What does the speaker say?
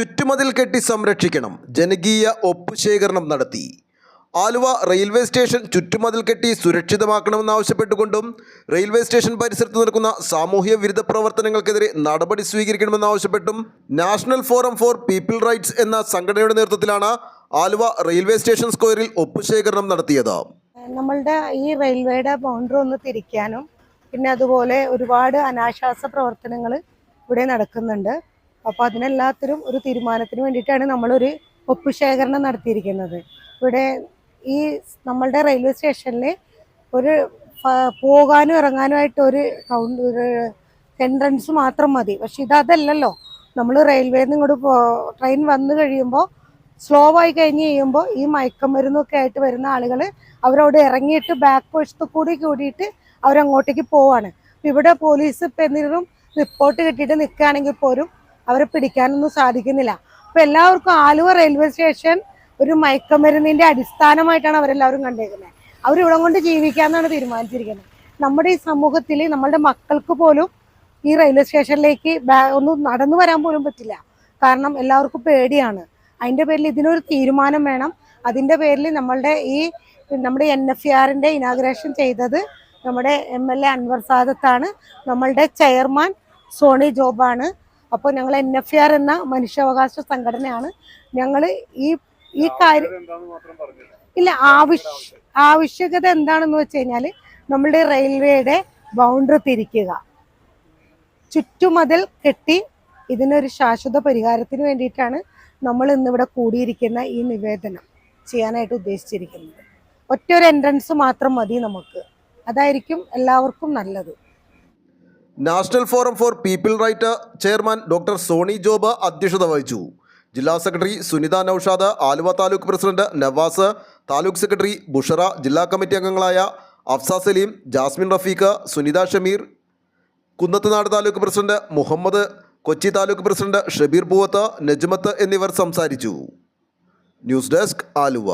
ചുറ്റുമതിൽ കെട്ടി സംരക്ഷിക്കണം. ജനകീയ ഒപ്പുശേഖരണം നടത്തി. ആലുവ റെയിൽവേ സ്റ്റേഷൻ ചുറ്റുമതിൽ കെട്ടി സുരക്ഷിതമാക്കണമെന്നാവശ്യപ്പെട്ടുകൊണ്ടും റെയിൽവേ സ്റ്റേഷൻ പരിസരത്ത് നടക്കുന്ന സാമൂഹ്യ വിരുദ്ധ പ്രവർത്തനങ്ങൾക്കെതിരെ നടപടി സ്വീകരിക്കണമെന്നാവശ്യപ്പെട്ടും national forum for people rights എന്ന സംഘടനയുടെ നേതൃത്വത്തിലാണ് ആലുവ റെയിൽവേ സ്റ്റേഷൻ സ്ക്വയറിൽ ഒപ്പുശേഖരണം നടത്തിയത്. നമ്മളുടെ ഈ റെയിൽവേയുടെ ബൗണ്ടറി ഒന്ന് തിരിക്കാനും പിന്നെ അതുപോലെ ഒരുപാട് അനാശാസ പ്രവർത്തനങ്ങൾ ഇവിടെ നടക്കുന്നുണ്ട്. അപ്പോൾ അതിനെല്ലാത്തിനും ഒരു തീരുമാനത്തിന് വേണ്ടിയിട്ടാണ് നമ്മളൊരു ഒപ്പുശേഖരണം നടത്തിയിരിക്കുന്നത്. ഇവിടെ ഈ നമ്മളുടെ റെയിൽവേ സ്റ്റേഷനിൽ ഒരു പോകാനും ഇറങ്ങാനുമായിട്ട് ഒരു കൗണ്ട് ഒരു എൻട്രൻസ് മാത്രം മതി. പക്ഷെ അതല്ലല്ലോ. നമ്മൾ റെയിൽവേയിൽ നിന്ന് ഇങ്ങോട്ട് പോ ട്രെയിൻ വന്നു കഴിയുമ്പോൾ സ്ലോ ആയി കഴിഞ്ഞ് കഴിയുമ്പോൾ ഈ മയക്കമരുന്നൊക്കെ ആയിട്ട് വരുന്ന ആളുകൾ അവരവിടെ ഇറങ്ങിയിട്ട് ബാക്ക് വശത്ത് കൂടി കൂടിയിട്ട് അവരങ്ങോട്ടേക്ക് പോവാണ്. ഇവിടെ പോലീസ് ഇപ്പം എന്തെങ്കിലും റിപ്പോർട്ട് കിട്ടിയിട്ട് നിൽക്കുകയാണെങ്കിൽ പോലും അവരെ പിടിക്കാനൊന്നും സാധിക്കുന്നില്ല. അപ്പൊ എല്ലാവർക്കും ആലുവ റെയിൽവേ സ്റ്റേഷൻ ഒരു മയക്കമരുന്നിന്റെ അടിസ്ഥാനമായിട്ടാണ് അവരെല്ലാവരും കണ്ടേക്കുന്നത്. അവരിവിടം കൊണ്ട് ജീവിക്കാന്നാണ് തീരുമാനിച്ചിരിക്കുന്നത്. നമ്മുടെ ഈ സമൂഹത്തിൽ നമ്മളുടെ മക്കൾക്ക് പോലും ഈ റെയിൽവേ സ്റ്റേഷനിലേക്ക് ഒന്നും നടന്നു വരാൻ പോലും പറ്റില്ല. കാരണം എല്ലാവർക്കും പേടിയാണ്. അതിന്റെ പേരിൽ ഇതിനൊരു തീരുമാനം വേണം. അതിന്റെ പേരിൽ നമ്മളുടെ ഈ നമ്മുടെ എൻ എഫ് ആറിന്റെ ഇനാഗ്രേഷൻ ചെയ്തത് നമ്മുടെ എം എൽ എ അൻവർ സാദത്താണ്. നമ്മളുടെ ചെയർമാൻ സോണി ജോബാണ്. അപ്പോൾ ഞങ്ങൾ എൻ എഫ് ആർ എന്ന മനുഷ്യാവകാശ സംഘടനയാണ്. ഞങ്ങൾ ഈ ഈ കാര്യം ഇല്ല ആവശ്യ ആവശ്യകത എന്താണെന്ന് വെച്ച് കഴിഞ്ഞാൽ നമ്മളുടെ റെയിൽവേയുടെ ബൗണ്ടറി തിരിക്കുക. ചുറ്റുമതിൽ കെട്ടി ഇതിനൊരു ശാശ്വത പരിഹാരത്തിന് വേണ്ടിയിട്ടാണ് നമ്മൾ ഇന്നിവിടെ കൂടിയിരിക്കുന്ന ഈ നിവേദനം ചെയ്യാനായിട്ട് ഉദ്ദേശിച്ചിരിക്കുന്നത്. ഒറ്റ ഒരു എൻട്രൻസ് മാത്രം മതി നമുക്ക്. അതായിരിക്കും എല്ലാവർക്കും നല്ലത്. National forum for people right chairman doctor Soni Job അധ്യക്ഷത വഹിച്ചു. ജില്ലാ secretary Sunitha Naushad Aluva taluk president Navas taluk secretary Bushra ജില്ലാ കമ്മിറ്റി അംഗങ്ങളായ അഫ്സ സലീം ജാസ്മിൻ റഫീഖ് സുനിത ഷമീർ കുന്നത്തുനാട് താലൂക്ക് പ്രസിഡന്റ് മുഹമ്മദ് കൊച്ചി താലൂക്ക് പ്രസിഡന്റ് ഷബീർ പൂവത്ത് നജ്മത്ത് എന്നിവർ സംസാരിച്ചു. News desk Aluva.